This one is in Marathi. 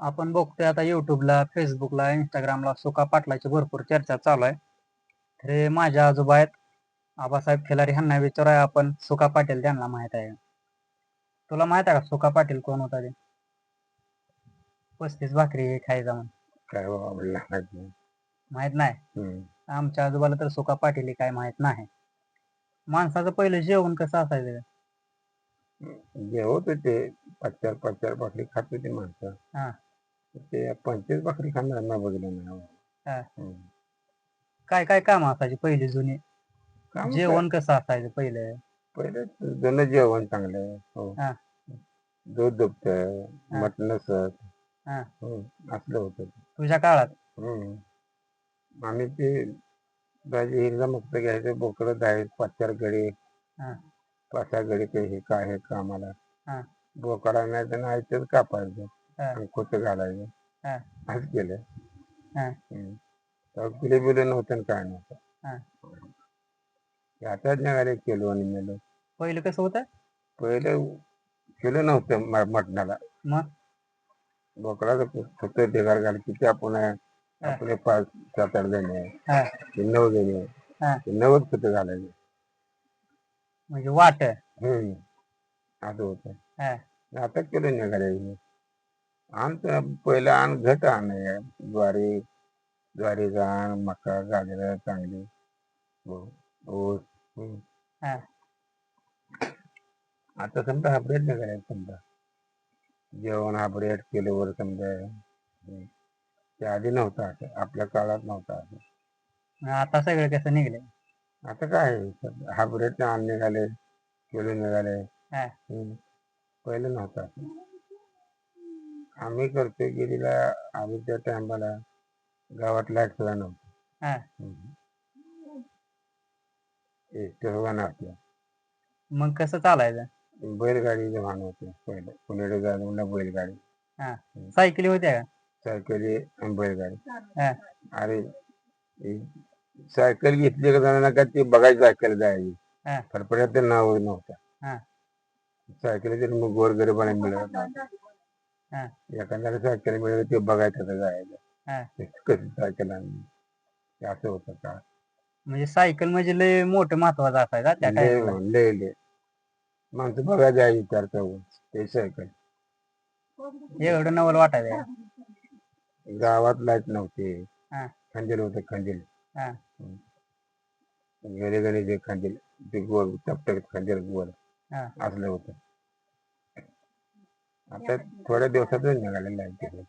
आपण बघतोय आता युट्यूबला फेसबुकला इंस्टाग्रामला सुका पाटलाची भरपूर चर्चा चालू आहे. तर हे माझ्या आजोबा आहेत. आबासाहेब खिलारी ह्यांना विचारूया आपण सुका पाटील त्यांना माहीत आहे. तुला माहीत आहे का सुका पाटील कोण होता ते? पस्तीस भाकरी हे खायचा म्हणून काय आवडला माहीत नाही. आमच्या आजोबाला तर सुका पाटील हे काय माहीत नाही. माणसाचं पहिलं जेवण कसं असायचं? जेवत होते पाच चार पाच चार भाकरी खात होते माणसं. हा. ते पंचवीस भाकरी खाणार बघितलं हा. हम्म. काय काय काम असायची पहिली जुनी काम जेवण कसं असायचं पहिलं पहिलं जुनं जेवण चांगलं आहे. हो हा. दूध दुभत. मटण सत हा. असलं होतं तुझ्या काळात हम्म. आम्ही ते भाजी हिरदा मस्त घ्यायचं बोकडं द्यायचं पाच चार गडी हा. पाच सहा गडी ते हे काय हे कामाला हा. बोकडा नाही तर नाही तेच कापायचं हा. खोट घालायचं हा. असं केलं हा. हम्म. तेव्हा बिलो नव्हतं आणि काय हा. नव्हतं आताच निघाले किलो आणि मेलो पहिलं कसं होतं पहिलं किलो नव्हतं म- मटणाला मग? बोकडाचं फक्त ढेगार घाल किती आपण आहे आपले पाच सात आठ जण आहे हा. ते नऊ जण आहे. ते नवच फक्त घालायचे म्हणजे वाट हम्म असं होतं हा. आता किलो निघाले आमचं पहिलं आण घट आण आहे. ज्वारी ज्वारीचा आण मका गाजर चांगली हो, ऊस हम्म. हा. आता समजा हायब्रेड निघाले समजा जेवण हायब्रेड किलोवर समजा हम्म. ते आधी नव्हतं असं आपल्या काळात नव्हतं असं आता सगळं कसं निघले आता काय हायब्रेड आण निघाले किलो निघाले हा. हम्म. पहिलं नव्हतं असं आम्ही करतोय गेलेला आम्ही त्या टायमाला गावात सुद्धा नव्हतं. हा. मग कसं चालायचं? बैलगाडी वाहन होते पहिले. पुणे जायला बैलगाडी. सायकली होत्या का? सायकली आणि बैलगाडी. हा. अरे ही सायकल घेतली का जाणार का ते बघायची सायकल जायची. हा. फरफड्यात ते नाव नव्हतं. हा. सायकली तरी मग गोरगरीबाने मिळत नव्हतं. हा. एखाद्याला सायकल मिळेल ते बघायचं तर जायचं हा. ते सायकल आणली ते असं होतं का म्हणजे सायकल म्हणजे लय मोठं महत्वाचं असायचं त्या लय काय लय लय माणसं बघायला जायची विचार करून ते सायकल एवढं नवल वाटायचं? गावात लाइट नव्हते हा. खंजीर होते खंजीर हा. घरी घरी जे खंजीर ते गोल चपटक खंजीर गोल हा. असलं होतं आता थोड्या दिवसातच निघालेलं आहे तिकडे